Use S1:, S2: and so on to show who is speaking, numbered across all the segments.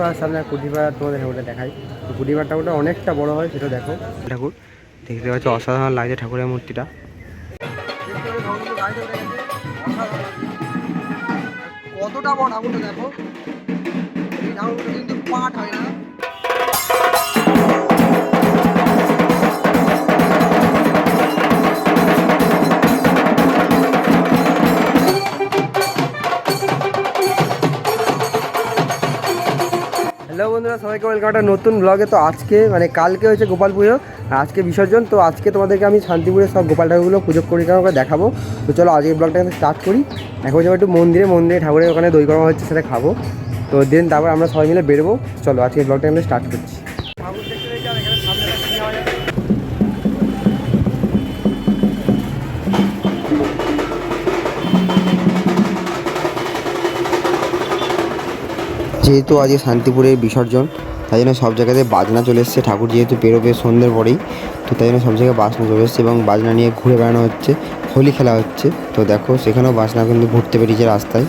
S1: পাড়ার সামনে কুটিপাড়া তোমাদের ঠাকুরটা দেখাই। তো কুটিপাড়া ঠাকুরটা অনেকটা বড় হয় সেটা দেখো। ঠাকুর দেখতে পাচ্ছ অসাধারণ লাগছে ঠাকুরের মূর্তিটা।
S2: কতটা বড় ঠাকুরটা দেখো। এই ঠাকুরটা কিন্তু পাট হয়।
S1: বন্ধুরা, সবাইকে ওয়েলকাম একটা নতুন ব্লগে তো আজকে মানে কালকে হয়েছে গোপাল পুজো আজকে বিসর্জন। তো আজকে তোমাদেরকে আমি শান্তিপুরে সব গোপাল ঠাকুরগুলো পুজো করি করে দেখাবো। তো চলো আজকে ব্লগটা স্টার্ট করি। এখন যাব একটু মন্দিরে মন্দিরে ঠাকুরের ওখানে দই করা হচ্ছে সেটা খাব। তো দেন তারপর আমরা সবাই মিলে বেরোবো। চলো আজকে ব্লগটা স্টার্ট করছি। যেহেতু আজকে শান্তিপুরের বিসর্জন, তাই জন্য সব জায়গাতে বাজনা চলে এসছে। ঠাকুর যেহেতু পেরোবে সন্ধ্যের পরেই, তো তাই জন্য সব জায়গায় বাজনা চলে এসছে এবং বাজনা নিয়ে ঘুরে বেড়ানো হচ্ছে, হোলি খেলা হচ্ছে। তো দেখো, সেখানেও বাজনা কিন্তু ঘুরতে বেরিয়েছে রাস্তায়।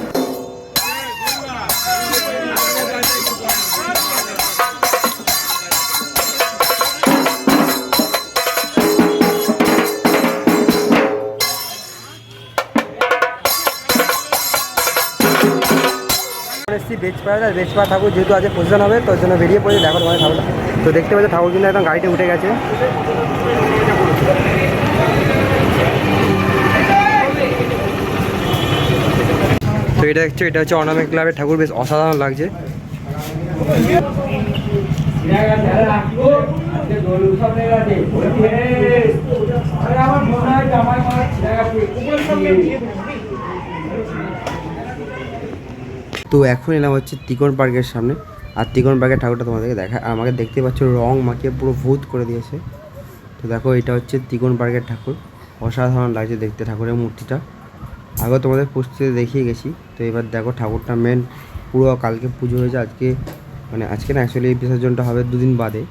S1: এসেছি বেজপাড়া বেজপাড়া ঠাকুর যেহেতু আজকে প্রসেশন হবে, তোর জন্য বেরিয়ে পড়েছে। দেখো তোমাদের ঠাকুরটা। তো দেখতে পাচ্ছ ঠাকুর কিন্তু একদম গাড়িতে উঠে গেছে। তো এটা হচ্ছে এটা হচ্ছে অনামিক ক্লাবের ঠাকুর। বেশ অসাধারণ লাগছে। তো এখন এলাম হচ্ছে তিকন পার্কের সামনে। আর তিকন পার্কের ঠাকুরটা তোমাদেরকে দেখা, আমাকে দেখতে পাচ্ছ রং মাখিয়ে পুরো ভূত করে দিয়েছে। তো দেখো, এটা হচ্ছে তিকন পার্কের ঠাকুর। অসাধারণ লাগছে দেখতে ঠাকুরের মূর্তিটা। আগে তোমাদের পুষ্টিতে দেখিয়ে গেছি। তো এবার দেখো, ঠাকুরটা মেন পুরো কালকে পুজো হয়েছে। আজকে মানে আজকে না অ্যাকচুয়ালি বিসর্জনটা হবে দুদিন বাদে।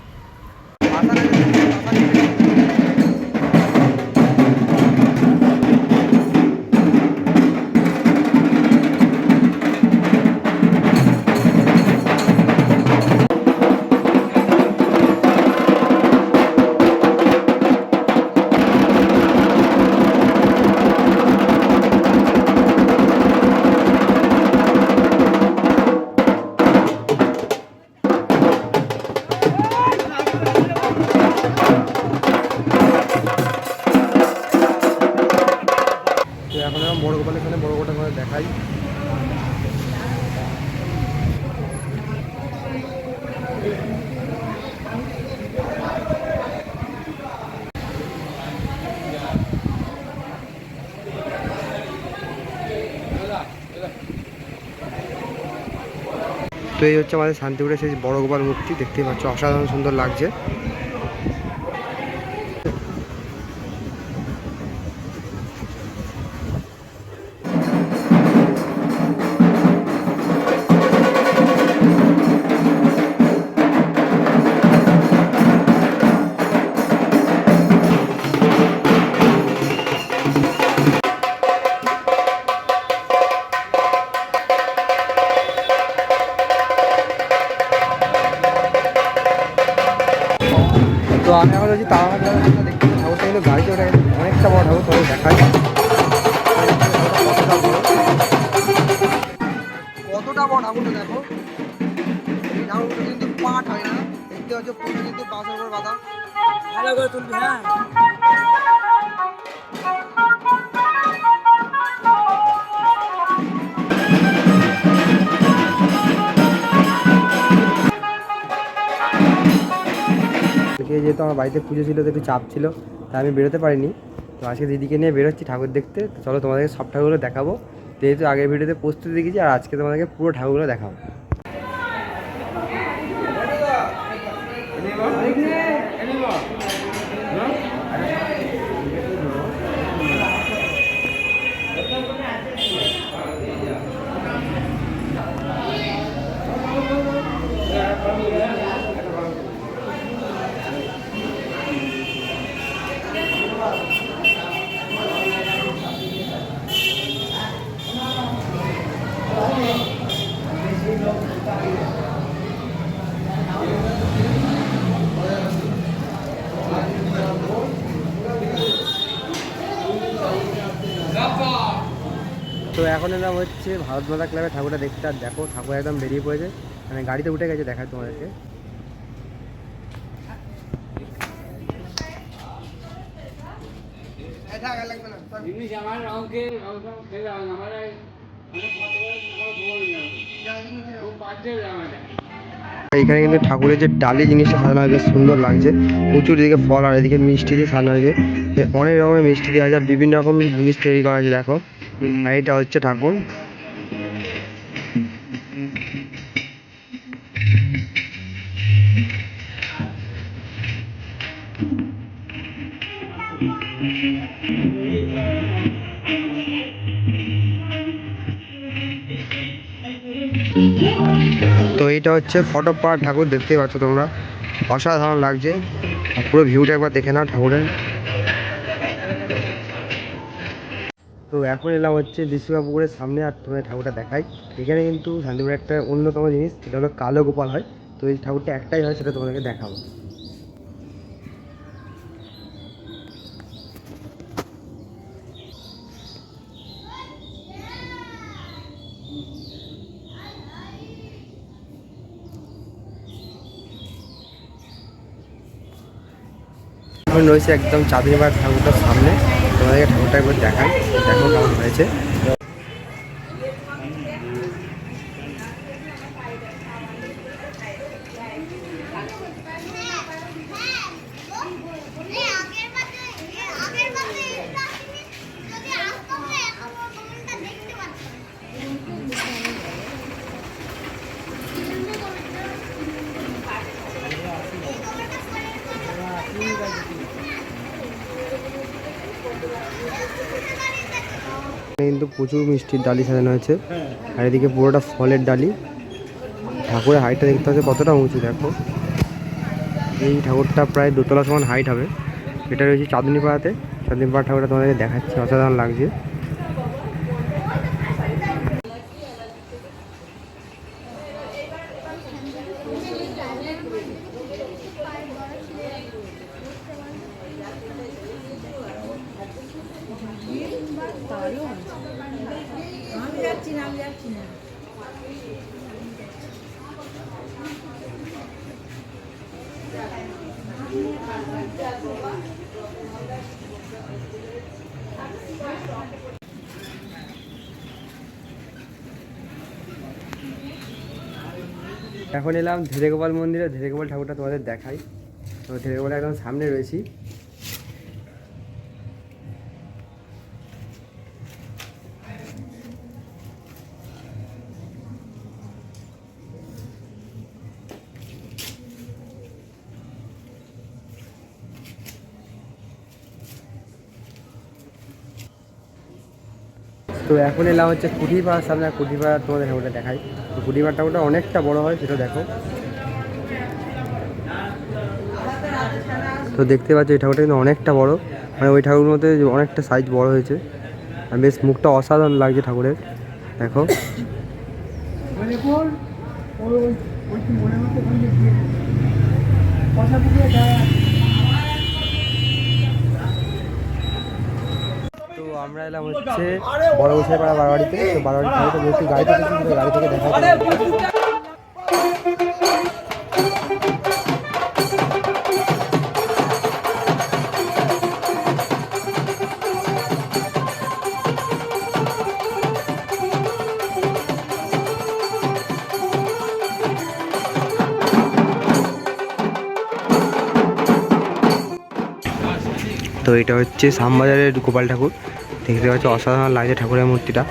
S1: তো এই হচ্ছে আমাদের শান্তিপুরের সেই বড় গোপাল মূর্তি। দেখতেই পাচ্ছ অসাধারণ সুন্দর লাগছে। বড় ঠাকুর তোমাদের দেখাই কতটা বড়
S2: কতটা ঠাকুরটা দেখো। এই ঠাকুরটা কিন্তু পাট হয় না। দেখতে পুরো কিন্তু বাঁশের উপর বাঁধা। ভালো করে তুলবি হ্যাঁ।
S1: যেহেতু আমার বাড়িতে পুজো ছিল তো একটু চাপ ছিল তাই আমি বেরোতে পারিনি। তো আজকে দিদিকে নিয়ে বেরোচ্ছি ঠাকুর দেখতে। চলো তোমাদেরকে সব ঠাকুরগুলো দেখাবো। যেহেতু আগের ভিডিওতে প্রস্তুতি দেখেছি, আর আজকে তোমাদেরকে পুরো ঠাকুরগুলো দেখাবো। এখন এলাম হচ্ছে ভারত মাতা ক্লাবে ঠাকুরটা দেখতে আর দেখো ঠাকুর একদম বেরিয়ে পড়েছে। মানে গাড়িতে উঠে গেছে দেখায় তোমাদেরকে।
S2: এই থাক, আর লাগবে না সর।
S3: জিনিস আমার রঙকে রঙ খেলে আমার
S2: যা, জিনিস নাও।
S3: খুব বাজে জামাটা
S1: এইখানে কিন্তু ঠাকুরের যে ডালি জিনিসটা সাজানো হয়েছে সুন্দর লাগছে। প্রচুর এদিকে ফল আর এদিকে মিষ্টি দিয়ে সাজানো হয়েছে। অনেক রকমের মিষ্টি দেওয়া যায় বিভিন্ন রকম জিনিস তৈরি করা হয়েছে দেখো। এইটা হচ্ছে ঠাকুর। তো এইটা হচ্ছে ফটো পার ঠাকুর, দেখতেই পাচ্ছ তোমরা। অসাধারণ লাগছে। পুরো ভিউটা একবার দেখে নাও ঠাকুরের। এখন এলাম হচ্ছে বিশ্বকা সামনে আর তোমাদের ঠাকুরটা দেখাই। এখানে কিন্তু শান্তিপুরের একটা অন্যতম জিনিস, সেটা হলো কালো গোপাল হয়। তো এই ঠাকুরটা একটাই হয়, সেটা তোমাদেরকে দেখাবো। এখন রয়েছে একদম চাঁদনিবার ঠাকুরটার সামনে। তোমাদেরকে ঠাকুরটা একবার দেখাই দেখো কেমন হয়েছে। কিন্তু প্রচুর মিষ্টির ডালি সাজানো হয়েছে। আর এদিকে পুরোটা ফলের ডালি। ঠাকুরের হাইটটা দেখতে হচ্ছে কতটা উঁচু, দেখো। এই ঠাকুরটা প্রায় দোতলা সমান হাইট হবে। এটা রয়েছে চাঁদনি পাড়াতে চাঁদনি পাড়া ঠাকুরটা তোমাদেরকে দেখাচ্ছি, অসাধারণ লাগছে
S4: আমি যাচ্ছি না আমি যাচ্ছি না
S1: এখন এলাম ধীরে গোপাল মন্দিরে ধীরে গোপাল ঠাকুরটা তোমাদের দেখাই। তো ধীরে গোপাল একদম সামনে রয়েছি। তো এখন এলাম হচ্ছে কুঠিপাড়ার সামনে কুঠিপাড়া তোমাদের ঠাকুরটা দেখাই। তো কুঠিপাড়া ঠাকুরটা অনেকটা বড় হয়, সেটা দেখো। তো দেখতে পাচ্ছ, এই ঠাকুরটা কিন্তু অনেকটা বড়। মানে ওই ঠাকুরের মধ্যে অনেকটা সাইজ বড় হয়েছে। আর বেশ মুখটা অসাধারণ লাগছে ঠাকুরের, দেখো। আমরা এলাম হচ্ছে বড় গোসাই পাড়া বারোয়ারিতে তো বারোয়ারি ঠাকুরটা যেহেতু গাড়ি থেকে এসেছি, তো গাড়ি থেকে দেখা যায় তো এটা হচ্ছে শ্যামবাজারের গোপাল ঠাকুর। দেখতে পাচ্ছি অসাধারণ লাগছে ঠাকুরের মূর্তিটা।